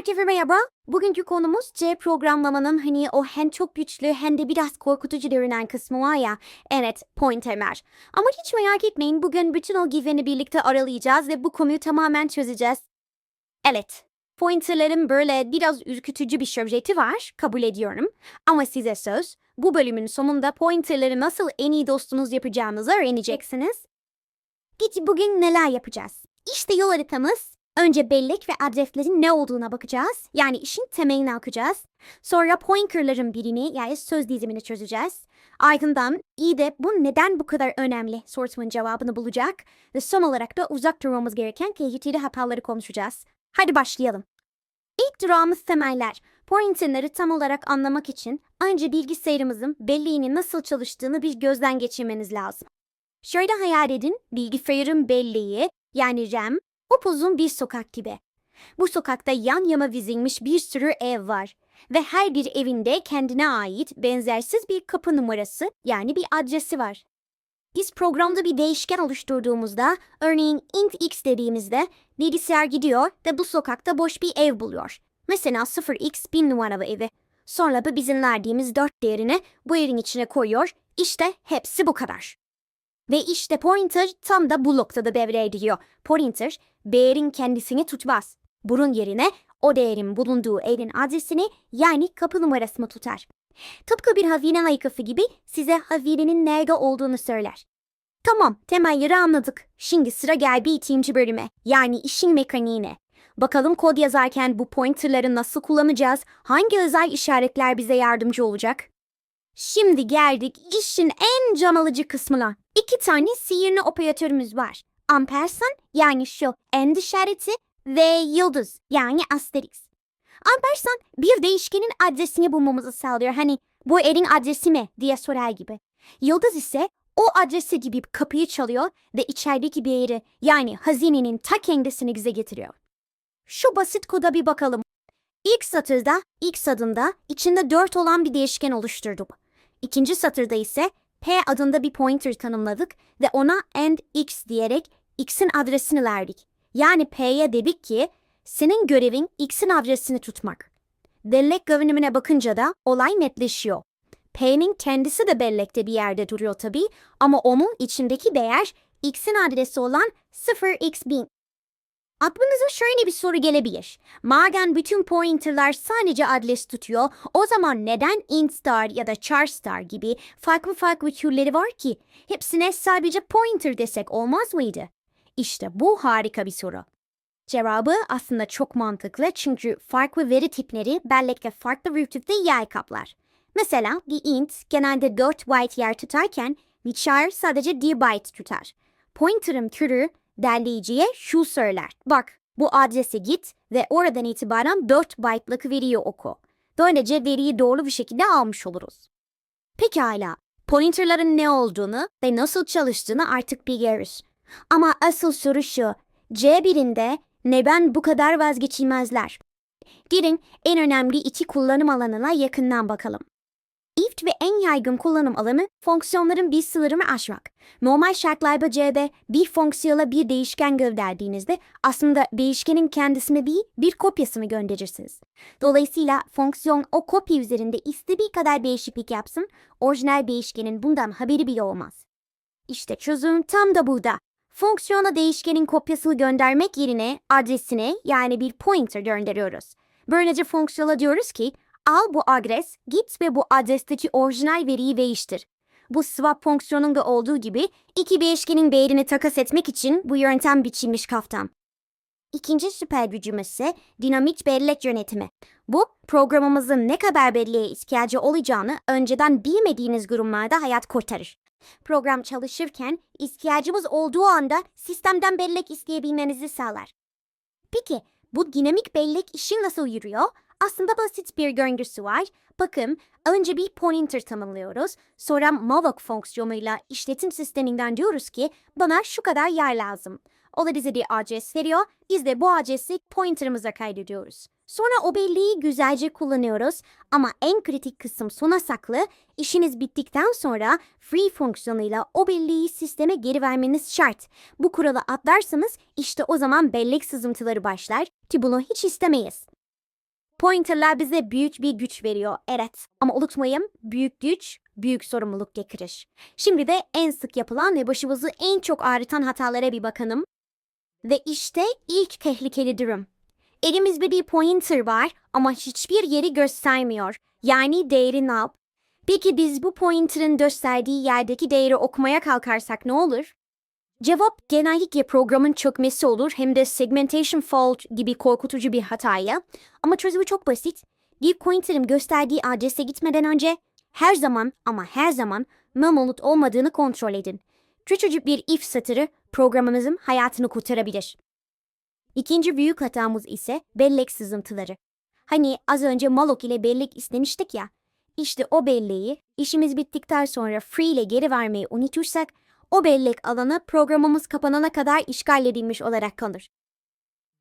Herkese merhaba. Bugünkü konumuz C programlamanın hani o hem çok güçlü hem de biraz korkutucu görünen kısmı var ya. Evet, pointerler. Ama hiç merak etmeyin bugün bütün o gizlerini birlikte aralayacağız ve bu konuyu tamamen çözeceğiz. Evet, pointerlerin böyle biraz ürkütücü bir şöhreti var, kabul ediyorum. Ama size söz, bu bölümün sonunda pointerleri nasıl en iyi dostunuz yapacağınızı öğreneceksiniz. Peki bugün neler yapacağız? İşte yol haritamız. Önce bellek ve adreslerin ne olduğuna bakacağız. Yani işin temelini akacağız. Sonra pointerların birini yani söz dizimini çözeceğiz. Ardından iyi de bu neden bu kadar önemli sorusunun cevabını bulacak. Ve son olarak da uzak durmamız gereken tehlikeli hataları konuşacağız. Hadi başlayalım. İlk durağımız temeller. Pointerları tam olarak anlamak için önce bilgisayarımızın belleğinin nasıl çalıştığını bir gözden geçirmeniz lazım. Şöyle hayal edin, bilgisayarın belleği yani RAM upuzun bir sokak gibi. Bu sokakta yan yana dizilmiş bir sürü ev var ve her bir evinde kendine ait benzersiz bir kapı numarası yani bir adresi var. Biz programda bir değişken oluşturduğumuzda, örneğin int x dediğimizde bilgisayar gidiyor ve bu sokakta boş bir ev buluyor. Mesela 0x 1000 numaralı evi. Sonra da bizim verdiğimiz 4 değerini bu evin içine koyuyor. İşte hepsi bu kadar. Ve işte pointer tam da bu noktada devreye giriyor. Pointer, değerin kendisini tutmaz. Bunun yerine o değerin bulunduğu evin adresini yani kapı numarasını tutar. Tıpkı bir hazine haykısı gibi size hazinenin nerede olduğunu söyler. Tamam, temelleri anladık. Şimdi sıra gel bir ikinci bölüme. Yani işin mekaniğine. Bakalım kod yazarken bu pointerları nasıl kullanacağız? Hangi özel işaretler bize yardımcı olacak? Şimdi geldik işin en can alıcı kısmına. İki tane sihirli operatörümüz var. Ampersan yani şu end işareti ve yıldız yani asterisk. Ampersan bir değişkenin adresini bulmamızı sağlıyor. Hani bu erin adresi mi diye sorar gibi. Yıldız ise o adresi gibi kapıyı çalıyor ve içerideki bir yeri yani hazinenin ta kendisini bize getiriyor. Şu basit koda bir bakalım. İlk satırda, X adında içinde 4 olan bir değişken oluşturduk. İkinci satırda ise P adında bir pointer tanımladık ve ona end x diyerek x'in adresini verdik. Yani P'ye dedik ki senin görevin x'in adresini tutmak. Bellek görünümüne bakınca da olay netleşiyor. P'nin kendisi de bellekte bir yerde duruyor tabii ama onun içindeki değer x'in adresi olan 0x1000. Aklınıza şöyle bir soru gelebilir. Madem bütün pointerlar sadece adres tutuyor, o zaman neden int star ya da char star gibi farklı farklı türleri var ki? Hepsine sadece pointer desek olmaz mıydı? İşte bu harika bir soru. Cevabı aslında çok mantıklı çünkü farklı veri tipleri bellekte farklı tipte yer kaplar. Mesela bir int genelde 4 byte yer tutarken bir char sadece 1 byte tutar. Pointer'ın türü derleyiciye şu söyler. Bak bu adrese git ve oradan itibaren 4 byte'lık veriyi oku. Böylece veriyi doğru bir şekilde almış oluruz. Pekala, pointerların ne olduğunu ve nasıl çalıştığını artık biliyoruz. Ama asıl soru şu, C1'inde neden bu kadar vazgeçilmezler? Gelin en önemli iki kullanım alanına yakından bakalım. İlk ve en yaygın kullanım alanı fonksiyonların bir sınırını aşmak. Normal şartlarda C'de bir fonksiyona bir değişken gönderdiğinizde aslında değişkenin kendisini değil bir kopyasını gönderirsiniz. Dolayısıyla fonksiyon o kopya üzerinde istediği kadar değişiklik yapsın, orijinal değişkenin bundan haberi bile olmaz. İşte çözüm tam da burada. Fonksiyona değişkenin kopyasını göndermek yerine adresine yani bir pointer gönderiyoruz. Böylece fonksiyona diyoruz ki Al bu adres, git ve bu adresteki orijinal veriyi değiştir. Bu swap fonksiyonunda olduğu gibi iki değişkenin değerini takas etmek için bu yöntem biçilmiş kaftan. İkinci süper gücümüz ise dinamik bellek yönetimi. Bu programımızın ne kadar belleğe ihtiyacı olacağını önceden bilmediğiniz durumlarda hayat kurtarır. Program çalışırken ihtiyacımız olduğu anda sistemden bellek isteyebilmenizi sağlar. Peki bu dinamik bellek işi nasıl yürüyor? Aslında basit bir görüntüsü var. Bakın, önce bir pointer tanımlıyoruz. Sonra malloc fonksiyonuyla işletim sisteminden diyoruz ki bana şu kadar yer lazım. O da bize bir adres veriyor. Biz de bu adresi pointerımıza kaydediyoruz. Sonra o belleği güzelce kullanıyoruz ama en kritik kısım sona saklı. İşiniz bittikten sonra free fonksiyonuyla o belleği sisteme geri vermeniz şart. Bu kuralı atlarsanız işte o zaman bellek sızıntıları başlar ki bunu hiç istemeyiz. Pointer'lar bize büyük bir güç veriyor. Evet. Ama unutmayın büyük güç büyük sorumluluk getirir. Şimdi de en sık yapılan ve başımızı en çok ağrıtan hatalara bir bakalım. Ve işte ilk tehlikeli durum. Elimizde bir pointer var ama hiçbir yeri göstermiyor. Yani değeri ne yap? Peki biz bu pointer'ın gösterdiği yerdeki değeri okumaya kalkarsak ne olur? Cevap genellikle programın çökmesi olur hem de segmentation fault gibi korkutucu bir hataya. Ama çözümü çok basit. Bir pointer'ın gösterdiği adrese gitmeden önce her zaman ama her zaman olup olmadığını kontrol edin. Küçücük bir if satırı programımızın hayatını kurtarabilir. İkinci büyük hatamız ise bellek sızıntıları. Hani az önce malok ile bellek istemiştik ya. İşte o belleği işimiz bittikten sonra free ile geri vermeyi unutursak o bellek alanı programımız kapanana kadar işgal edilmiş olarak kalır.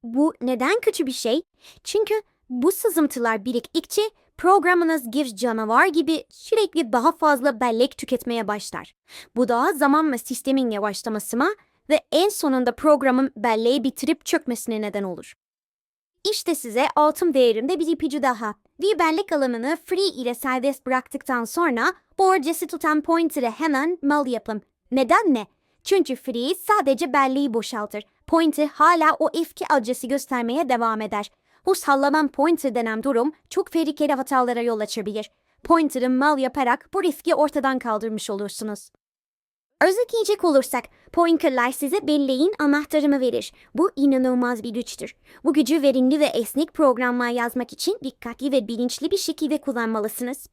Bu neden kötü bir şey? Çünkü bu sızıntılar biriktikçe programınız bir canavar gibi sürekli daha fazla bellek tüketmeye başlar. Bu da zamanla sistemin yavaşlamasına ve en sonunda programın belleği bitirip çökmesine neden olur. İşte size altın değerinde bir ipucu daha. Bir bellek alanını free ile serbest bıraktıktan sonra adresi tutan pointer'ı hemen mal yapın. Neden mi? Çünkü free sadece belleği boşaltır. Pointer hala o eski adresi göstermeye devam eder. Bu sallanan pointer denen durum çok tehlikeli hatalara yol açabilir. Pointer'ı mal yaparak bu riski ortadan kaldırmış olursunuz. Özetleyecek olursak, pointer'lar size belleğin anahtarını verir. Bu inanılmaz bir güçtür. Bu gücü verimli ve esnek programlar yazmak için dikkatli ve bilinçli bir şekilde kullanmalısınız.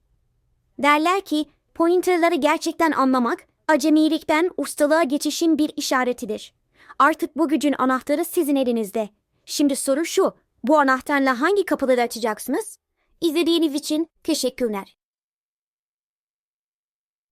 Derler ki, pointer'ları gerçekten anlamak, acemilikten ustalığa geçişin bir işaretidir. Artık bu gücün anahtarı sizin elinizde. Şimdi soru şu, bu anahtarla hangi kapıları açacaksınız? İzlediğiniz için teşekkürler.